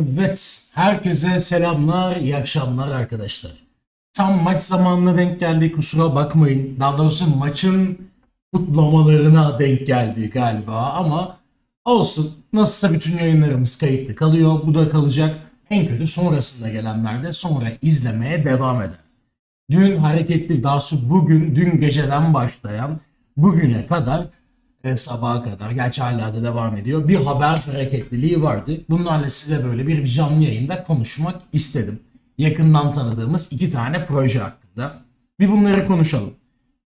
Evet, herkese selamlar, iyi akşamlar arkadaşlar. Tam maç zamanına denk geldi, kusura bakmayın. Daha doğrusu maçın kutlamalarına denk geldi galiba ama olsun. Nasılsa bütün yayınlarımız kayıtlı kalıyor, bu da kalacak. En kötü sonrasında gelenler de sonra izlemeye devam eder. Dün hareketli, daha doğrusu bugün, dün geceden başlayan bugüne kadar e, sabaha kadar, gerçi hala da devam ediyor. Bir haber hareketliliği vardı. Bunlarla size böyle bir canlı yayında konuşmak istedim. Yakından tanıdığımız iki tane proje hakkında. Bir bunları konuşalım.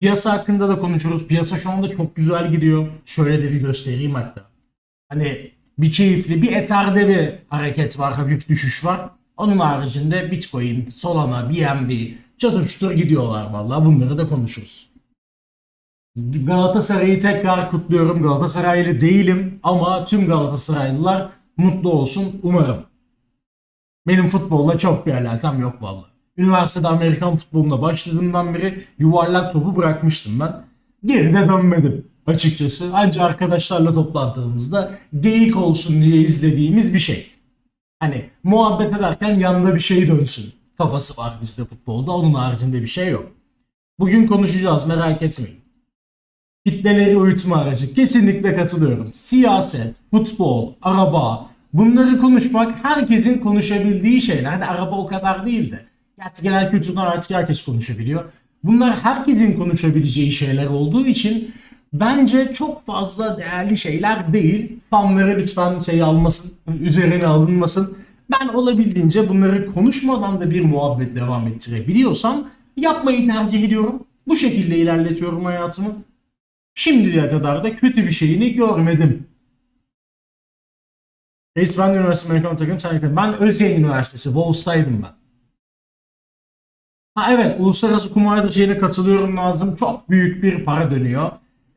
Piyasa hakkında da konuşuruz. Piyasa şu anda çok güzel gidiyor. Şöyle de bir göstereyim hatta. Hani bir keyifli, bir Ether'de bir hareket var, hafif düşüş var. Onun haricinde Bitcoin, Solana, BNB çatır çutur gidiyorlar vallahi. Bunları da konuşuruz. Galatasaray'ı tekrar kutluyorum. Galatasaraylı değilim ama tüm Galatasaraylılar mutlu olsun umarım. Benim futbolla çok bir alakam yok vallahi. Üniversitede Amerikan futboluna başladığımdan beri yuvarlak topu bırakmıştım ben. Geri de dönmedim açıkçası. Ancak arkadaşlarla toplandığımızda geyik olsun diye izlediğimiz bir şey. Hani muhabbet ederken yanında bir şey dönsün kafası var bizde futbolda. Onun haricinde bir şey yok. Bugün konuşacağız merak etmeyin. Kitleleri uyutma aracı. Kesinlikle katılıyorum. Siyaset, futbol, araba bunları konuşmak herkesin konuşabildiği şeyler. Hani araba o kadar değil de. Gerçi genel kültürden artık herkes konuşabiliyor. Bunlar herkesin konuşabileceği şeyler olduğu için bence çok fazla değerli şeyler değil. Fanları lütfen şey almasın, üzerine alınmasın. Ben olabildiğince bunları konuşmadan da bir muhabbet devam ettirebiliyorsam yapmayı tercih ediyorum. Bu şekilde ilerletiyorum hayatımı. Şimdiye kadar da kötü bir şeyini görmedim. De üniversite Amerikan takım yakın. Ben Özyeğin Üniversitesi, Wolves'taydım ben. Ha evet, uluslararası kumar şeyine katılıyorum lazım. Çok büyük bir para dönüyor.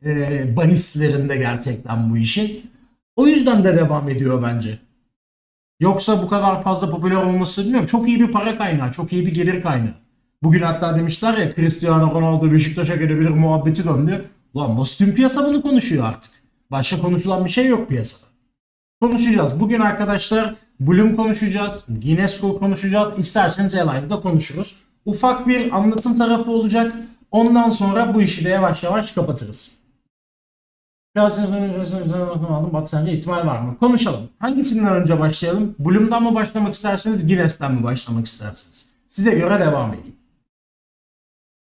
Ee, bahislerinde gerçekten bu işin. O yüzden de devam ediyor bence. Yoksa bu kadar fazla popüler olması bilmiyorum. Çok iyi bir para kaynağı, çok iyi bir gelir kaynağı. Bugün hatta demişler ya Cristiano Ronaldo Beşiktaş'a gelebilir muhabbeti döndü. Ulan nasıl piyasa bunu konuşuyor artık. Başka konuşulan bir şey yok piyasada. Konuşacağız. Bugün arkadaşlar Bloom konuşacağız. Guinness konuşacağız. İsterseniz Live'da konuşuruz. Ufak bir anlatım tarafı olacak. Ondan sonra bu işi de yavaş yavaş kapatırız. Aldım. Bak sence ihtimal var mı? Konuşalım. Hangisinden önce başlayalım? Bloom'dan mı başlamak isterseniz, Guinness'ten mi başlamak isterseniz? Size göre devam edeyim.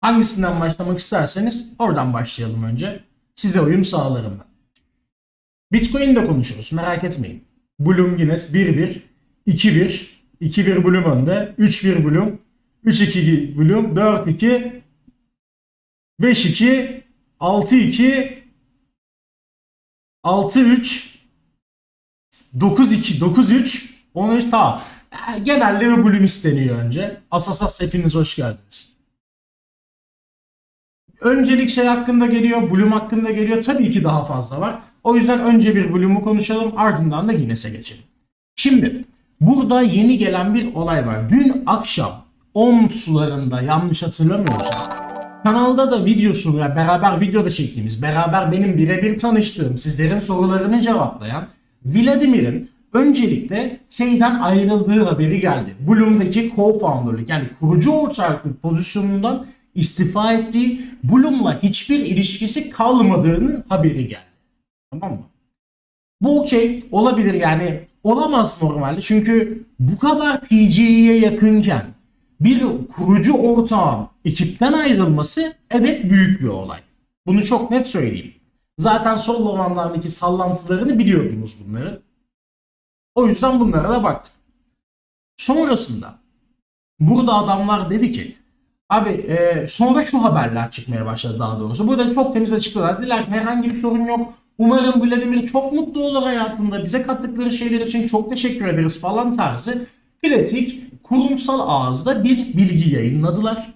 Hangisinden başlamak isterseniz oradan başlayalım önce. Size uyum sağlarım ben. Bitcoin de konuşuruz merak etmeyin. Bloom Guinness 1-1, 2-1, 2-1 Bloom önde, 3-1 Bloom, 3-2 Bloom, 4-2, 5-2, 6-2, 6-3, 9-2, 9-3, 13 tamam. Genelde bir Bloom isteniyor önce. Asasas hepiniz hoş geldiniz. Öncelik şey hakkında geliyor, Bloom hakkında geliyor. Tabii ki daha fazla var. O yüzden önce bir Bloom'u konuşalım ardından da Guinness'e geçelim. Şimdi burada yeni gelen bir olay var. Dün akşam 10 sularında yanlış hatırlamıyorsam kanalda da videosu yani beraber videoda çektiğimiz, beraber benim birebir tanıştığım, sizlerin sorularını cevaplayan Vladimir'in öncelikle şeyden ayrıldığı haberi geldi. Bloom'daki co-founder'lık yani kurucu ortaklık pozisyonundan istifa ettiği, Bloom'la hiçbir ilişkisi kalmadığının haberi geldi. Tamam mı? Bu okey olabilir yani olamaz normalde çünkü bu kadar TC'ye yakınken bir kurucu ortağın ekipten ayrılması evet büyük bir olay. Bunu çok net söyleyeyim. Zaten son zamanlardaki sallantılarını biliyordunuz bunları. O yüzden bunlara da baktık. Sonrasında burada adamlar dedi ki Abi e, sonra şu haberler çıkmaya başladı daha doğrusu. Burada çok temiz açıkladılar. Dediler ki herhangi bir sorun yok. Umarım Vladimir çok mutlu olur hayatında. Bize kattıkları şeyler için çok teşekkür ederiz falan tarzı. Klasik kurumsal ağızda bir bilgi yayınladılar.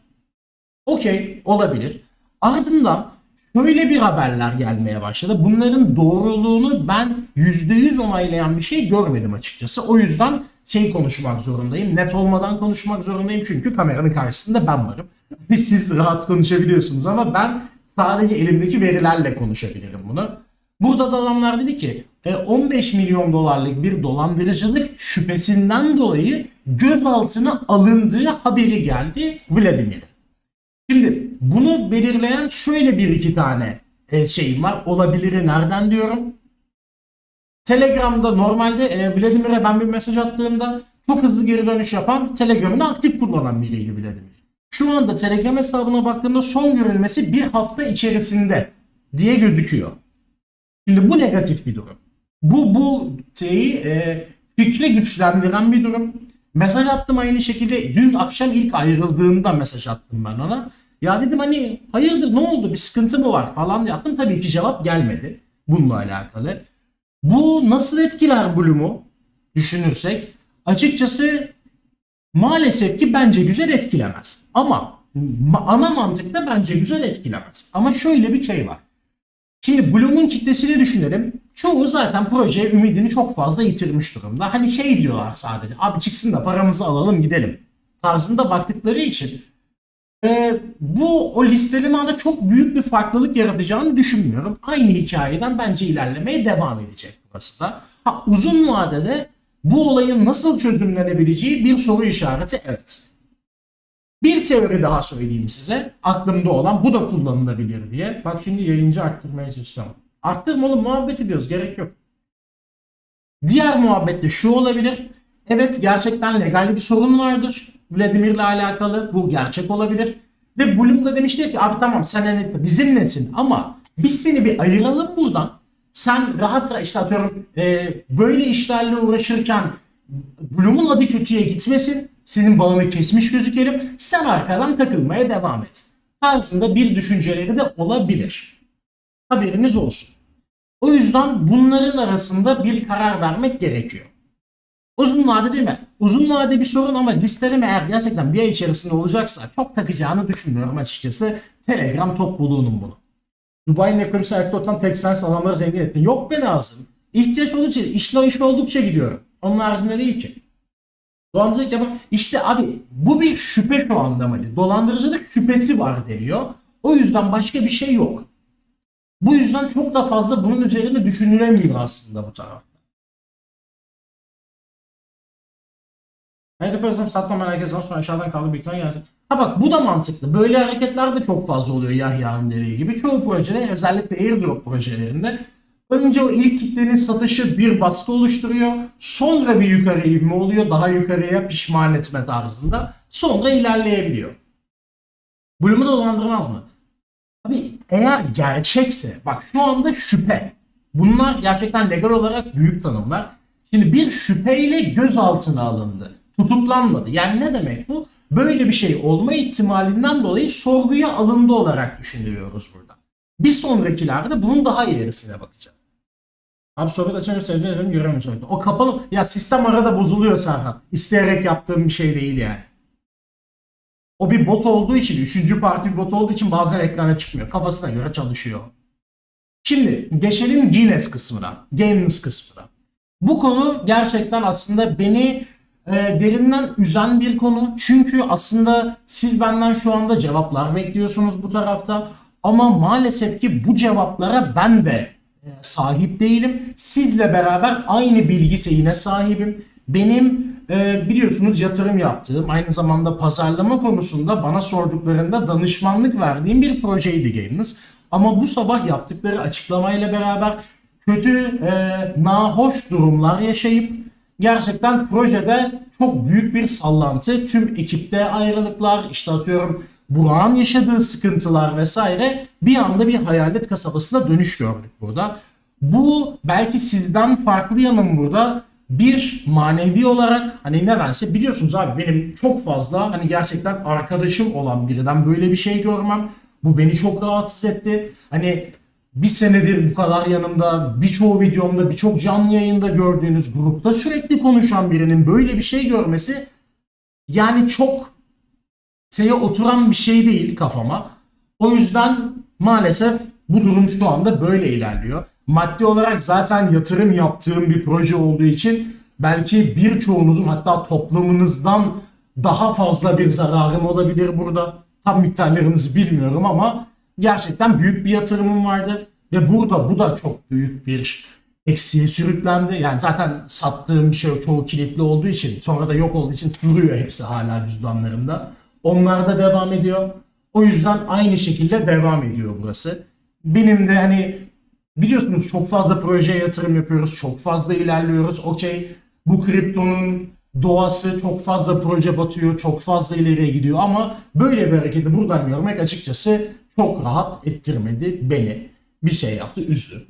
Okey olabilir. Ardından şöyle bir haberler gelmeye başladı. Bunların doğruluğunu ben %100 onaylayan bir şey görmedim açıkçası. O yüzden şey konuşmak zorundayım. Net olmadan konuşmak zorundayım çünkü kameranın karşısında ben varım. Siz rahat konuşabiliyorsunuz ama ben sadece elimdeki verilerle konuşabilirim bunu. Burada da adamlar dedi ki e, 15 milyon dolarlık bir dolandırıcılık şüphesinden dolayı gözaltına alındığı haberi geldi Vladimir'in. Şimdi bunu belirleyen şöyle bir iki tane e, şeyim var. Olabiliri nereden diyorum. Telegram'da normalde e, Vladimir'e ben bir mesaj attığımda çok hızlı geri dönüş yapan Telegram'ını aktif kullanan biriydi Vladimir. Şu anda Telegram hesabına baktığımda son görülmesi bir hafta içerisinde diye gözüküyor. Şimdi bu negatif bir durum. Bu bu şeyi e, fikri güçlendiren bir durum. Mesaj attım aynı şekilde. Dün akşam ilk ayrıldığında mesaj attım ben ona. Ya dedim hani hayırdır ne oldu bir sıkıntı mı var falan diye attım. Tabii ki cevap gelmedi bununla alakalı. Bu nasıl etkiler Bloom'u düşünürsek açıkçası maalesef ki bence güzel etkilemez. Ama ma- ana mantıkta bence güzel etkilemez. Ama şöyle bir şey var. Şimdi Bloom'un kitlesini düşünelim. Çoğu zaten projeye ümidini çok fazla yitirmiş durumda. Hani şey diyorlar sadece. Abi çıksın da paramızı alalım gidelim. Tarzında baktıkları için. E, bu o listelemada çok büyük bir farklılık yaratacağını düşünmüyorum. Aynı hikayeden bence ilerlemeye devam edecek burası da. Ha, uzun vadede bu olayın nasıl çözümlenebileceği bir soru işareti evet. Bir teori daha söyleyeyim size. Aklımda olan bu da kullanılabilir diye. Bak şimdi yayıncı arttırmaya çalışacağım. Arttırma oğlum muhabbet ediyoruz gerek yok. Diğer muhabbet de şu olabilir. Evet gerçekten legal bir sorun vardır. Vladimir'le alakalı bu gerçek olabilir. Ve Bloom da demiştir ki abi tamam sen hani bizim nesin ama biz seni bir ayıralım buradan. Sen rahat işte atıyorum e, böyle işlerle uğraşırken Bloom'un adı kötüye gitmesin. Senin bağını kesmiş gözükelim. Sen arkadan takılmaya devam et. Tarzında bir düşünceleri de olabilir. Haberiniz olsun. O yüzden bunların arasında bir karar vermek gerekiyor. Uzun vade değil mi? Uzun vade bir sorun ama listeleme eğer gerçekten bir ay içerisinde olacaksa çok takacağını düşünmüyorum açıkçası. Telegram topluluğunun bunu. Dubai'nin ekonomisi ayakta tutan sen adamları zengin ettin. Yok be lazım. İhtiyaç oldukça, işler iş oldukça gidiyorum. Onun haricinde değil ki. Dolandırıcılık yapan işte abi bu bir şüphe şu anda Mali. Dolandırıcılık şüphesi var deniyor. O yüzden başka bir şey yok. Bu yüzden çok da fazla bunun üzerine düşünülemiyor aslında bu tarafta. Haydi yaparsam satma merkezden sonra aşağıdan kaldı bir ihtimal gelsin. Ha bak bu da mantıklı. Böyle hareketler de çok fazla oluyor Yahya'nın dediği gibi. Çoğu projede özellikle airdrop projelerinde önce o ilk kitlenin satışı bir baskı oluşturuyor. Sonra bir yukarı ivme oluyor. Daha yukarıya pişman etme tarzında. Sonra ilerleyebiliyor. Bloom'u da dolandırmaz mı? Abi eğer gerçekse bak şu anda şüphe. Bunlar gerçekten legal olarak büyük tanımlar. Şimdi bir şüpheyle gözaltına alındı. Tutuklanmadı. Yani ne demek bu? Böyle bir şey olma ihtimalinden dolayı sorguya alındı olarak düşünüyoruz burada. Bir sonrakilerde bunun daha ilerisine bakacağız. Abi sohbet açamıyorsanız ne benim göremiyorum sohbeti. O kapalı. Ya sistem arada bozuluyor Serhat. İsteyerek yaptığım bir şey değil yani. O bir bot olduğu için, üçüncü parti bir bot olduğu için bazen ekrana çıkmıyor. Kafasına göre çalışıyor. Şimdi geçelim Guinness kısmına. Games kısmına. Bu konu gerçekten aslında beni e, derinden üzen bir konu. Çünkü aslında siz benden şu anda cevaplar bekliyorsunuz bu tarafta. Ama maalesef ki bu cevaplara ben de e, sahip değilim. Sizle beraber aynı bilgi sahibim. Benim e, biliyorsunuz yatırım yaptığım, aynı zamanda pazarlama konusunda bana sorduklarında danışmanlık verdiğim bir projeydi Games. Ama bu sabah yaptıkları açıklamayla beraber kötü, e, nahoş durumlar yaşayıp gerçekten projede çok büyük bir sallantı, tüm ekipte ayrılıklar, işte atıyorum Burak'ın yaşadığı sıkıntılar vesaire bir anda bir hayalet kasabasına dönüş gördük burada. Bu belki sizden farklı yanım burada bir manevi olarak hani nedense biliyorsunuz abi benim çok fazla hani gerçekten arkadaşım olan birinden böyle bir şey görmem bu beni çok rahatsız etti. Hani bir senedir bu kadar yanımda birçok videomda birçok canlı yayında gördüğünüz grupta sürekli konuşan birinin böyle bir şey görmesi yani çok şeye oturan bir şey değil kafama. O yüzden maalesef bu durum şu anda böyle ilerliyor. Maddi olarak zaten yatırım yaptığım bir proje olduğu için belki birçoğunuzun hatta toplamınızdan daha fazla bir zararım olabilir burada. Tam miktarlarınızı bilmiyorum ama gerçekten büyük bir yatırımım vardı. Ve burada bu da çok büyük bir eksiğe sürüklendi. Yani zaten sattığım şey çoğu kilitli olduğu için sonra da yok olduğu için duruyor hepsi hala cüzdanlarımda. Onlar da devam ediyor. O yüzden aynı şekilde devam ediyor burası. Benim de hani biliyorsunuz çok fazla projeye yatırım yapıyoruz. Çok fazla ilerliyoruz. Okey bu kriptonun doğası çok fazla proje batıyor. Çok fazla ileriye gidiyor ama böyle bir hareketi buradan görmek açıkçası çok rahat ettirmedi beni. Bir şey yaptı üzdü.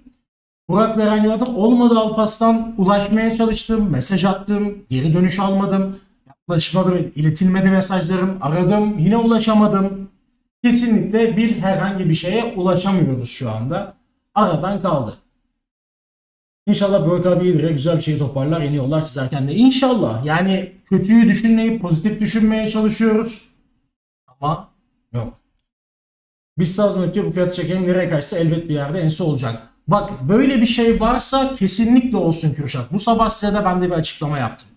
Herhangi bir adım olmadı Alpas'tan ulaşmaya çalıştım, mesaj attım, geri dönüş almadım, yaklaşmadım, iletilmedi mesajlarım, aradım, yine ulaşamadım. Kesinlikle bir herhangi bir şeye ulaşamıyoruz şu anda. Aradan kaldı. İnşallah Burak abi iyidir güzel bir şey toparlar, yeni yollar çizerken de. İnşallah yani kötüyü düşünmeyip pozitif düşünmeye çalışıyoruz. Ama yok. Biz sağdan ötüyor bu fiyatı çekelim nereye kaçsa elbet bir yerde ense olacak. Bak böyle bir şey varsa kesinlikle olsun Kürşat. Bu sabah size de ben de bir açıklama yaptım.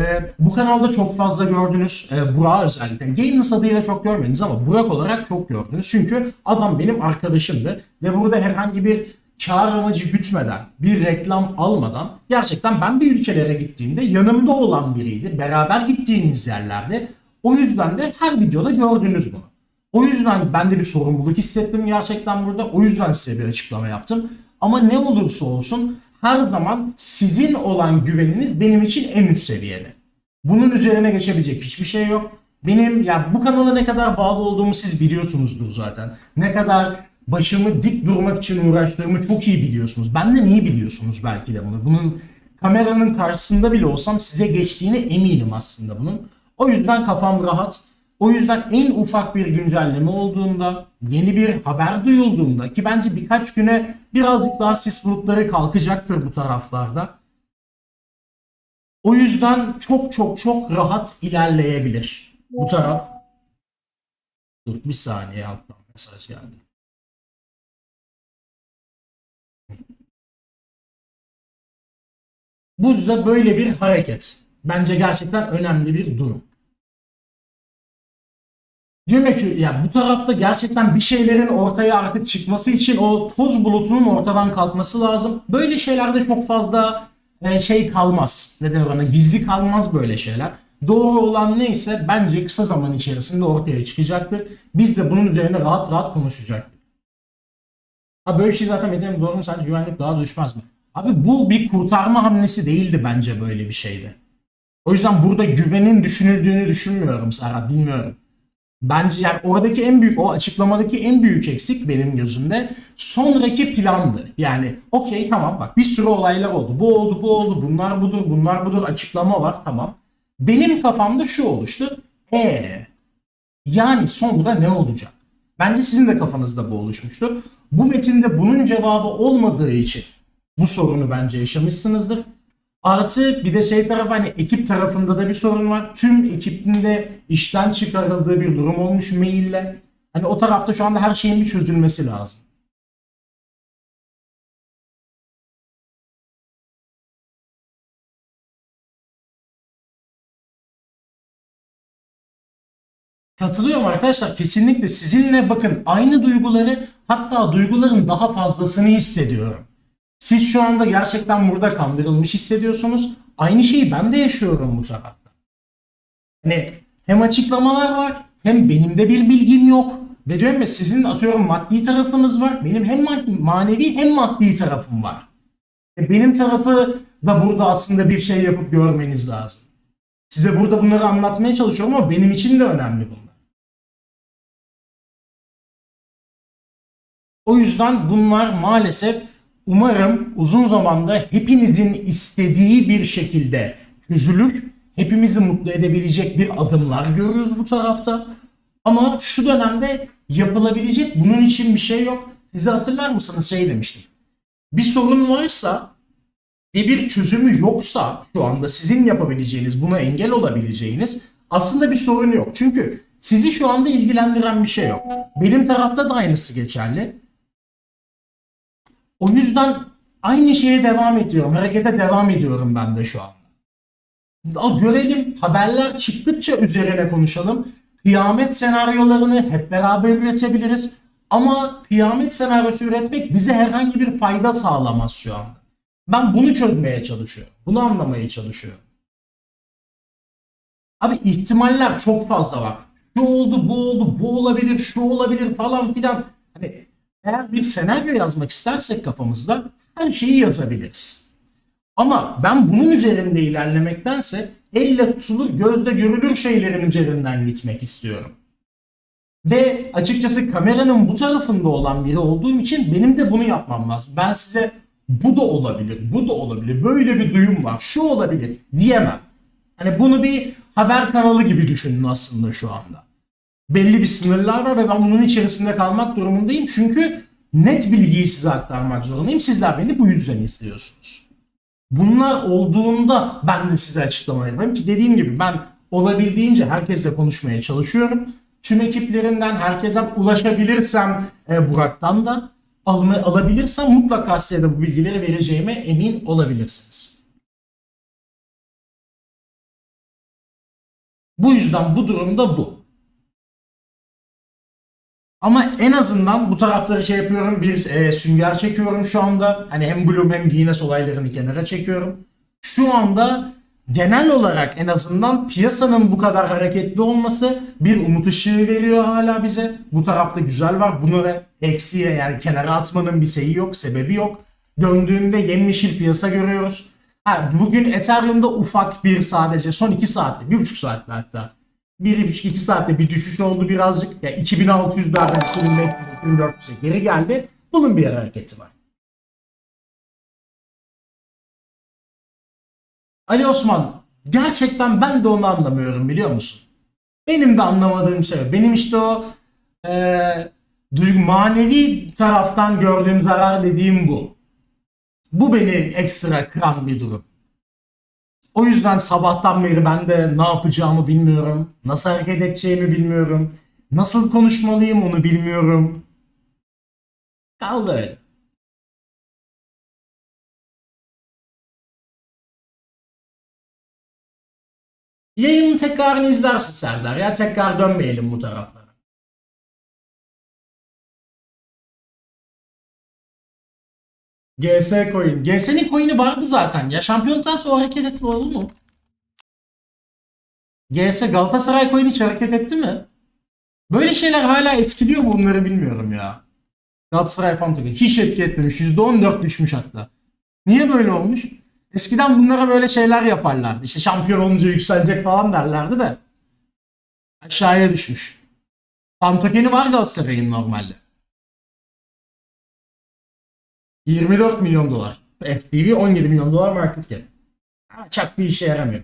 Ee, bu kanalda çok fazla gördünüz. Ee, Burak özellikle. Games adıyla çok görmediniz ama Burak olarak çok gördünüz. Çünkü adam benim arkadaşımdı. Ve burada herhangi bir kar amacı gütmeden, bir reklam almadan gerçekten ben bir ülkelere gittiğimde yanımda olan biriydi. Beraber gittiğimiz yerlerde. O yüzden de her videoda gördünüz bunu. O yüzden ben de bir sorumluluk hissettim gerçekten burada. O yüzden size bir açıklama yaptım. Ama ne olursa olsun her zaman sizin olan güveniniz benim için en üst seviyede. Bunun üzerine geçebilecek hiçbir şey yok. Benim ya bu kanala ne kadar bağlı olduğumu siz biliyorsunuzdur zaten. Ne kadar başımı dik durmak için uğraştığımı çok iyi biliyorsunuz. Benden iyi biliyorsunuz belki de bunu. Bunun kameranın karşısında bile olsam size geçtiğine eminim aslında bunun. O yüzden kafam rahat. O yüzden en ufak bir güncelleme olduğunda, yeni bir haber duyulduğunda ki bence birkaç güne birazcık daha sis bulutları kalkacaktır bu taraflarda. O yüzden çok çok çok rahat ilerleyebilir bu taraf. Dur bir saniye alttan mesaj geldi. Bu da böyle bir hareket. Bence gerçekten önemli bir durum. Diyorum ki ya bu tarafta gerçekten bir şeylerin ortaya artık çıkması için o toz bulutunun ortadan kalkması lazım. Böyle şeylerde çok fazla e, şey kalmaz. Neden ona gizli kalmaz böyle şeyler. Doğru olan neyse bence kısa zaman içerisinde ortaya çıkacaktır. Biz de bunun üzerine rahat rahat konuşacaktık. Ha böyle şey zaten Medya'nın doğru mu sence güvenlik daha düşmez mi? Abi bu bir kurtarma hamlesi değildi bence böyle bir şeydi. O yüzden burada güvenin düşünüldüğünü düşünmüyorum Serhat bilmiyorum. Bence yani oradaki en büyük o açıklamadaki en büyük eksik benim gözümde sonraki plandı. Yani okey tamam bak bir sürü olaylar oldu. Bu oldu bu oldu bunlar budur bunlar budur açıklama var tamam. Benim kafamda şu oluştu. E yani sonra ne olacak? Bence sizin de kafanızda bu oluşmuştu. Bu metinde bunun cevabı olmadığı için bu sorunu bence yaşamışsınızdır. Artı bir de şey tarafı hani ekip tarafında da bir sorun var. Tüm ekibin de işten çıkarıldığı bir durum olmuş maille. Hani o tarafta şu anda her şeyin bir çözülmesi lazım. Katılıyorum arkadaşlar kesinlikle sizinle bakın aynı duyguları hatta duyguların daha fazlasını hissediyorum. Siz şu anda gerçekten burada kandırılmış hissediyorsunuz. Aynı şeyi ben de yaşıyorum bu tarafta. Hani hem açıklamalar var hem benim de bir bilgim yok. Ve diyorum ya sizin atıyorum maddi tarafınız var. Benim hem maddi, manevi hem maddi tarafım var. E benim tarafı da burada aslında bir şey yapıp görmeniz lazım. Size burada bunları anlatmaya çalışıyorum ama benim için de önemli bunlar. O yüzden bunlar maalesef umarım uzun zamanda hepinizin istediği bir şekilde çözülür. Hepimizi mutlu edebilecek bir adımlar görüyoruz bu tarafta. Ama şu dönemde yapılabilecek bunun için bir şey yok. Size hatırlar mısınız şey demiştim. Bir sorun varsa ve bir çözümü yoksa şu anda sizin yapabileceğiniz, buna engel olabileceğiniz aslında bir sorun yok. Çünkü sizi şu anda ilgilendiren bir şey yok. Benim tarafta da aynısı geçerli. O yüzden aynı şeye devam ediyorum. Harekete devam ediyorum ben de şu anda. Görelim. Haberler çıktıkça üzerine konuşalım. Kıyamet senaryolarını hep beraber üretebiliriz. Ama kıyamet senaryosu üretmek bize herhangi bir fayda sağlamaz şu anda. Ben bunu çözmeye çalışıyorum. Bunu anlamaya çalışıyorum. Abi ihtimaller çok fazla var. Şu oldu, bu oldu, bu olabilir, şu olabilir falan filan. Hani eğer bir senaryo yazmak istersek kafamızda her şeyi yazabiliriz. Ama ben bunun üzerinde ilerlemektense elle tutulur, gözle görülür şeylerin üzerinden gitmek istiyorum. Ve açıkçası kameranın bu tarafında olan biri olduğum için benim de bunu yapmam lazım. Ben size bu da olabilir, bu da olabilir, böyle bir duyum var, şu olabilir diyemem. Hani bunu bir haber kanalı gibi düşünün aslında şu anda. Belli bir sınırlar var ve ben bunun içerisinde kalmak durumundayım. Çünkü net bilgiyi size aktarmak zorundayım. Sizler beni bu yüzden izliyorsunuz. Bunlar olduğunda ben de size açıklama yapayım ki dediğim gibi ben olabildiğince herkesle konuşmaya çalışıyorum. Tüm ekiplerinden herkesten ulaşabilirsem e, Burak'tan da alma, alabilirsem mutlaka size de bu bilgileri vereceğime emin olabilirsiniz. Bu yüzden bu durumda bu. Ama en azından bu tarafları şey yapıyorum. Bir e, sünger çekiyorum şu anda. Hani hem Bloom hem Guinness olaylarını kenara çekiyorum. Şu anda genel olarak en azından piyasanın bu kadar hareketli olması bir umut ışığı veriyor hala bize. Bu tarafta güzel var. Bunu eksiye yani kenara atmanın bir şeyi yok, sebebi yok. Döndüğünde yemyeşil piyasa görüyoruz. Ha, bugün Ethereum'da ufak bir sadece son 2 saatte, 1,5 saatte hatta 1,5-2 saatte bir düşüş oldu birazcık. Ya 2600'lerden 2500-2400'e geri geldi. Bunun bir hareketi var. Ali Osman gerçekten ben de onu anlamıyorum biliyor musun? Benim de anlamadığım şey. Benim işte o eee duygu manevi taraftan gördüğüm zarar dediğim bu. Bu beni ekstra kıran bir durum. O yüzden sabahtan beri ben de ne yapacağımı bilmiyorum. Nasıl hareket edeceğimi bilmiyorum. Nasıl konuşmalıyım onu bilmiyorum. Kaldı öyle. Yayının tekrarını izlersin Serdar ya. Tekrar dönmeyelim bu taraflara. GS coin. GS'nin coin'i vardı zaten ya. Şampiyonluktan sonra hareket etti olur mu? GS Galatasaray coin hiç hareket etti mi? Böyle şeyler hala etkiliyor mu bunları bilmiyorum ya. Galatasaray fan token hiç etki etmemiş. %14 düşmüş hatta. Niye böyle olmuş? Eskiden bunlara böyle şeyler yaparlardı. İşte şampiyon olunca yükselecek falan derlerdi de. Aşağıya düşmüş. Fan var Galatasaray'ın normalde. 24 milyon dolar. FTV 17 milyon dolar market cap. Ama çok bir işe yaramıyor.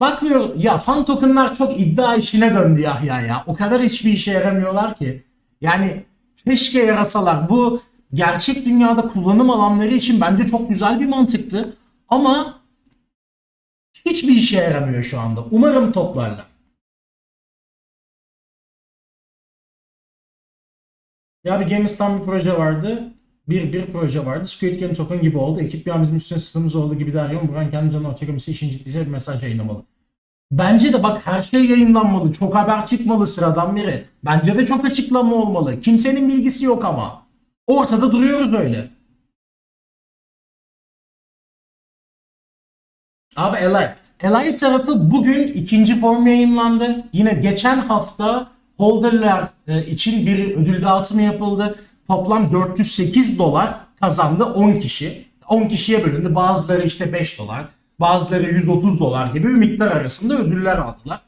Bakmıyor ya fan tokenlar çok iddia işine döndü ya ya ya. O kadar hiçbir işe yaramıyorlar ki. Yani keşke yarasalar. Bu gerçek dünyada kullanım alanları için bence çok güzel bir mantıktı. Ama hiçbir işe yaramıyor şu anda. Umarım toplarlar. Ya bir GameStan bir proje vardı. Bir bir proje vardı. Squid Game token gibi oldu. Ekip bir an bizim üstüne sıktığımız oldu gibi derken Buran kendi canına ortaya işin ciddiyse bir mesaj yayınlamalı. Bence de bak her şey yayınlanmalı. Çok haber çıkmalı sıradan biri. Bence de çok açıklama olmalı. Kimsenin bilgisi yok ama. Ortada duruyoruz böyle. Abi Alive. Alive tarafı bugün ikinci form yayınlandı. Yine geçen hafta holderlar e, için bir ödül dağıtımı yapıldı. Toplam 408 dolar kazandı 10 kişi. 10 kişiye bölündü. Bazıları işte 5 dolar, bazıları 130 dolar gibi bir miktar arasında ödüller aldılar.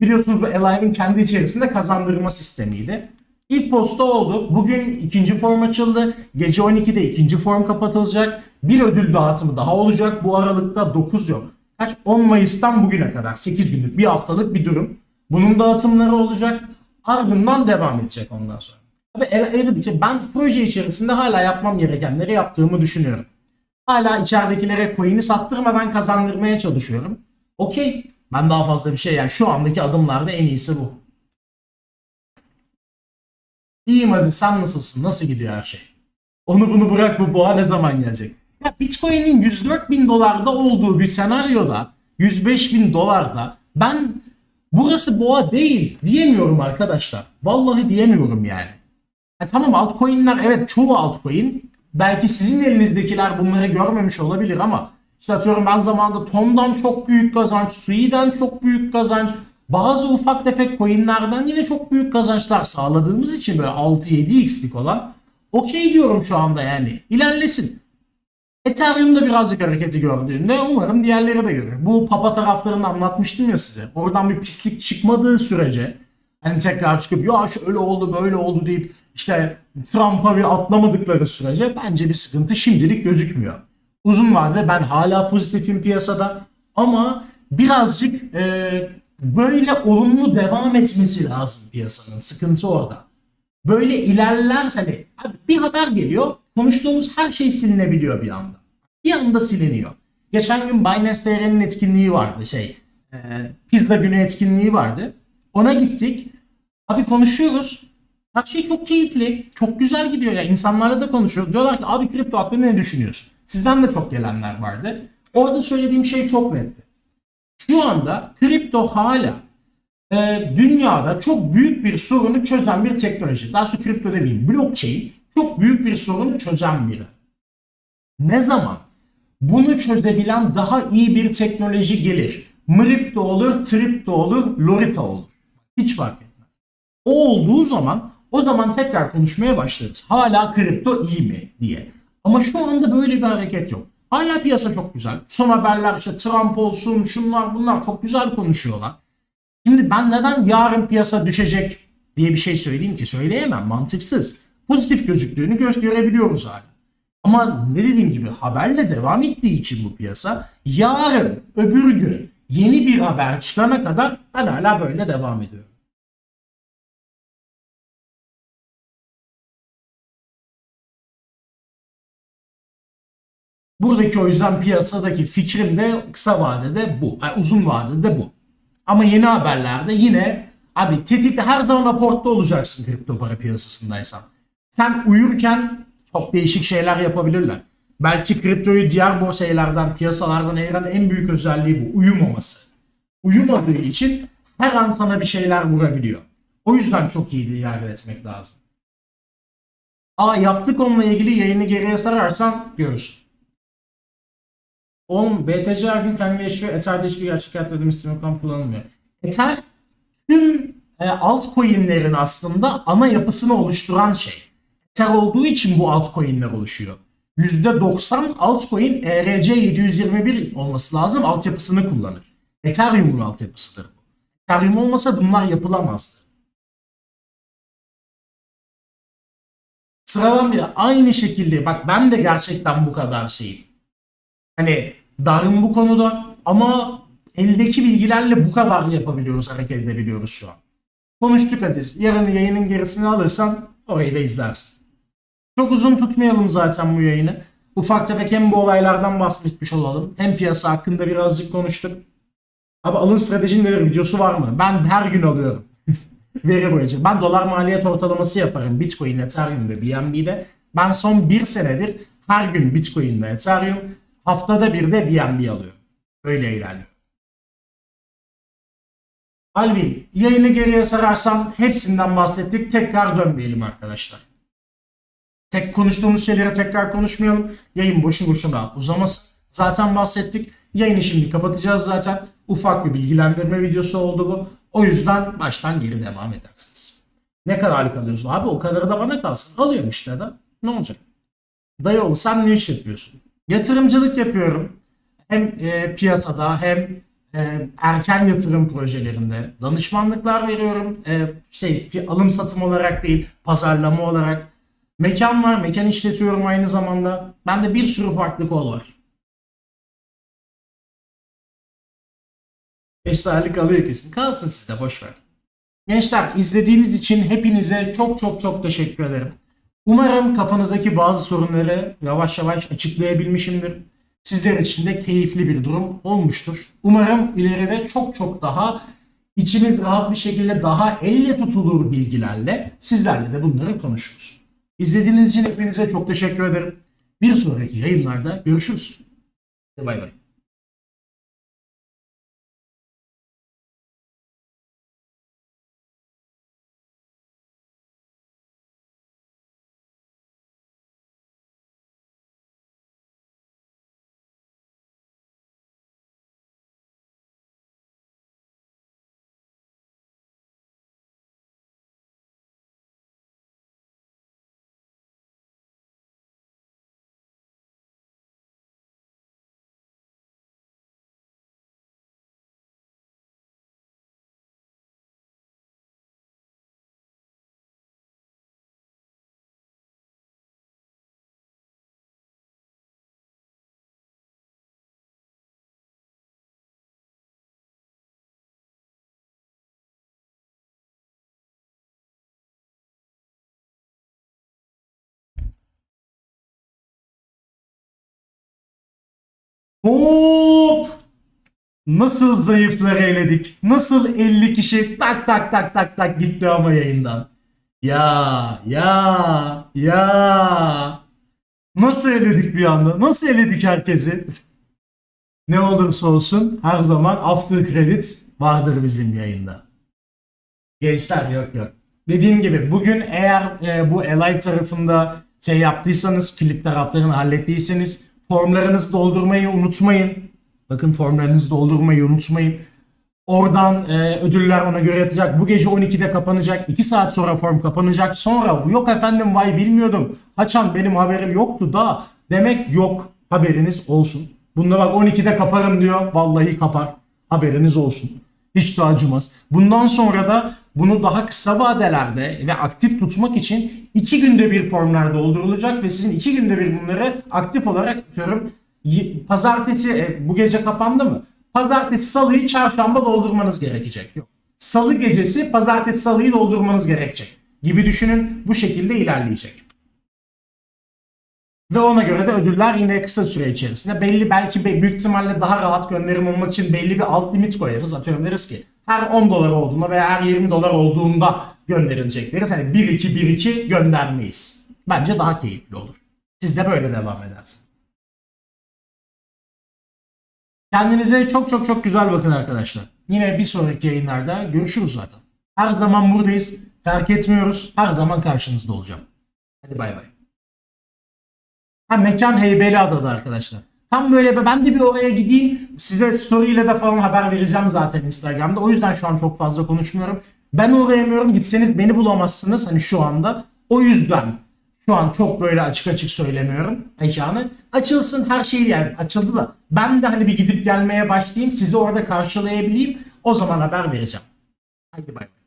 Biliyorsunuz bu Alive'in kendi içerisinde kazandırma sistemiydi. İlk posta oldu. Bugün ikinci form açıldı. Gece 12'de ikinci form kapatılacak. Bir ödül dağıtımı daha olacak. Bu aralıkta 9 yok. Kaç? 10 Mayıs'tan bugüne kadar 8 günlük bir haftalık bir durum. Bunun dağıtımları olacak. Ardından devam edecek ondan sonra. Abi eridikçe ben proje içerisinde hala yapmam gerekenleri yaptığımı düşünüyorum. Hala içeridekilere coin'i sattırmadan kazandırmaya çalışıyorum. Okey. Ben daha fazla bir şey yani şu andaki adımlarda en iyisi bu. İyiyim Aziz sen nasılsın? Nasıl gidiyor her şey? Onu bunu bırak bu boğa ne zaman gelecek? Ya Bitcoin'in 104 bin dolarda olduğu bir senaryoda 105 bin dolarda ben Burası boğa değil diyemiyorum arkadaşlar. Vallahi diyemiyorum yani. E tamam altcoin'ler evet çoğu altcoin. Belki sizin elinizdekiler bunları görmemiş olabilir ama işte atıyorum ben zamanında Tom'dan çok büyük kazanç, Sui'den çok büyük kazanç, bazı ufak tefek coin'lerden yine çok büyük kazançlar sağladığımız için böyle 6-7x'lik olan okey diyorum şu anda yani. İlerlesin. Ethereum'da birazcık hareketi gördüğünde umarım diğerleri de görür. Bu papa taraflarını anlatmıştım ya size. Oradan bir pislik çıkmadığı sürece hani tekrar çıkıp ya şöyle oldu böyle oldu deyip işte Trump'a bir atlamadıkları sürece bence bir sıkıntı şimdilik gözükmüyor. Uzun vadede ben hala pozitifim piyasada ama birazcık e, böyle olumlu devam etmesi lazım piyasanın. Sıkıntı orada. Böyle ilerlerse hani bir haber geliyor konuştuğumuz her şey silinebiliyor bir anda. Bir anda siliniyor. Geçen gün Binance TR'nin etkinliği vardı şey. E, pizza günü etkinliği vardı. Ona gittik. Abi konuşuyoruz. Her şey çok keyifli. Çok güzel gidiyor ya. İnsanlarla da konuşuyoruz. Diyorlar ki abi kripto hakkında ne düşünüyorsun? Sizden de çok gelenler vardı. Orada söylediğim şey çok netti. Şu anda kripto hala e, dünyada çok büyük bir sorunu çözen bir teknoloji. Daha sonra kripto demeyeyim. Blockchain çok büyük bir sorunu çözen biri. Ne zaman bunu çözebilen daha iyi bir teknoloji gelir? Mripto olur, Tripto olur, Lorita olur. Hiç fark etmez. O olduğu zaman o zaman tekrar konuşmaya başlarız. Hala kripto iyi mi diye. Ama şu anda böyle bir hareket yok. Hala piyasa çok güzel. Son haberler işte Trump olsun şunlar bunlar çok güzel konuşuyorlar. Şimdi ben neden yarın piyasa düşecek diye bir şey söyleyeyim ki söyleyemem mantıksız. Pozitif gözüktüğünü gö- görebiliyoruz hala. Ama ne dediğim gibi haberle devam ettiği için bu piyasa yarın öbür gün yeni bir haber çıkana kadar ben hala böyle devam ediyorum. Buradaki o yüzden piyasadaki fikrim de kısa vadede bu. Yani uzun vadede bu. Ama yeni haberlerde yine abi tetikte her zaman raportta olacaksın kripto para piyasasındaysan. Sen uyurken çok değişik şeyler yapabilirler. Belki kriptoyu diğer borsalardan, piyasalardan ayıran en büyük özelliği bu. Uyumaması. Uyumadığı için her an sana bir şeyler vurabiliyor. O yüzden çok iyi iade etmek lazım. Aa yaptık onunla ilgili yayını geriye sararsan görürsün. 10 BTC her gün kendi yaşıyor. Ether'de hiçbir gerçek hayatta ödeme sistemi falan kullanılmıyor. Ether tüm e, altcoin'lerin aslında ana yapısını oluşturan şey. Ether olduğu için bu altcoin'ler oluşuyor. %90 altcoin E ERC721 olması lazım altyapısını kullanır. Ethereum'un altyapısıdır. Ethereum olmasa bunlar yapılamazdı. Sıradan bir aynı şekilde bak ben de gerçekten bu kadar şeyim. Hani darım bu konuda ama eldeki bilgilerle bu kadar yapabiliyoruz, hareket edebiliyoruz şu an. Konuştuk Aziz. Yarın yayının gerisini alırsan orayı da izlersin. Çok uzun tutmayalım zaten bu yayını. Ufak tefek hem bu olaylardan bahsetmiş olalım. Hem piyasa hakkında birazcık konuştuk. Abi alın stratejinin nedir videosu var mı? Ben her gün alıyorum. Veri boyunca. Ben dolar maliyet ortalaması yaparım. Bitcoin, Ethereum ve BNB'de. Ben son bir senedir her gün Bitcoin ve Ethereum haftada bir de BNB alıyorum. Öyle ilerliyor. Alvin yayını geriye sararsan hepsinden bahsettik. Tekrar dönmeyelim arkadaşlar. Tek konuştuğumuz şeylere tekrar konuşmayalım. Yayın boşu boşuna uzamasın. Zaten bahsettik. Yayını şimdi kapatacağız zaten. Ufak bir bilgilendirme videosu oldu bu. O yüzden baştan geri devam edersiniz. Ne kadarlık alıyorsun? Abi o kadarı da bana kalsın. Alıyorum işte da. Ne olacak? Dayıoğlu sen ne iş yapıyorsun? Yatırımcılık yapıyorum. Hem e, piyasada hem e, erken yatırım projelerinde danışmanlıklar veriyorum. E, şey alım satım olarak değil, pazarlama olarak. Mekan var, mekan işletiyorum aynı zamanda. Bende bir sürü farklı kol var. 5 saatlik alıyor kesin. Kalsın size boş ver. Gençler izlediğiniz için hepinize çok çok çok teşekkür ederim. Umarım kafanızdaki bazı sorunları yavaş yavaş açıklayabilmişimdir. Sizler için de keyifli bir durum olmuştur. Umarım ileride çok çok daha içiniz rahat bir şekilde daha elle tutulur bilgilerle sizlerle de bunları konuşuruz. İzlediğiniz için hepinize çok teşekkür ederim. Bir sonraki yayınlarda görüşürüz. Bay bay. Hop! Nasıl zayıfları eledik? Nasıl 50 kişi tak tak tak tak tak gitti ama yayından? Ya ya ya. Nasıl eledik bir anda? Nasıl eledik herkesi? ne olursa olsun her zaman after credits vardır bizim yayında. Gençler yok yok. Dediğim gibi bugün eğer e, bu Alive tarafında şey yaptıysanız, klip taraflarını hallettiyseniz formlarınızı doldurmayı unutmayın. Bakın formlarınızı doldurmayı unutmayın. Oradan e, ödüller ona göre yatacak. Bu gece 12'de kapanacak. 2 saat sonra form kapanacak. Sonra yok efendim vay bilmiyordum. Haçan benim haberim yoktu da. Demek yok. Haberiniz olsun. Bunda bak 12'de kaparım diyor. Vallahi kapar. Haberiniz olsun. Hiç de acımaz. Bundan sonra da bunu daha kısa vadelerde ve aktif tutmak için 2 günde bir formlar doldurulacak ve sizin 2 günde bir bunları aktif olarak diyorum pazartesi e, bu gece kapandı mı? Pazartesi salıyı çarşamba doldurmanız gerekecek. Yok. Salı gecesi pazartesi salıyı doldurmanız gerekecek. Gibi düşünün bu şekilde ilerleyecek. Ve ona göre de ödüller yine kısa süre içerisinde belli belki be- büyük ihtimalle daha rahat gönderim olmak için belli bir alt limit koyarız. Atıyorum deriz ki her 10 dolar olduğunda veya her 20 dolar olduğunda gönderilecek deriz. Hani 1-2-1-2 göndermeyiz. Bence daha keyifli olur. Siz de böyle devam edersiniz. Kendinize çok çok çok güzel bakın arkadaşlar. Yine bir sonraki yayınlarda görüşürüz zaten. Her zaman buradayız. Terk etmiyoruz. Her zaman karşınızda olacağım. Hadi bay bay. Ha mekan Heybeliada'da arkadaşlar. Tam böyle ben de bir oraya gideyim. Size story ile de falan haber vereceğim zaten Instagram'da. O yüzden şu an çok fazla konuşmuyorum. Ben uğrayamıyorum. Gitseniz beni bulamazsınız hani şu anda. O yüzden şu an çok böyle açık açık söylemiyorum mekanı. Açılsın her şey yani açıldı da. Ben de hani bir gidip gelmeye başlayayım. Sizi orada karşılayabileyim. O zaman haber vereceğim. Haydi bay bay.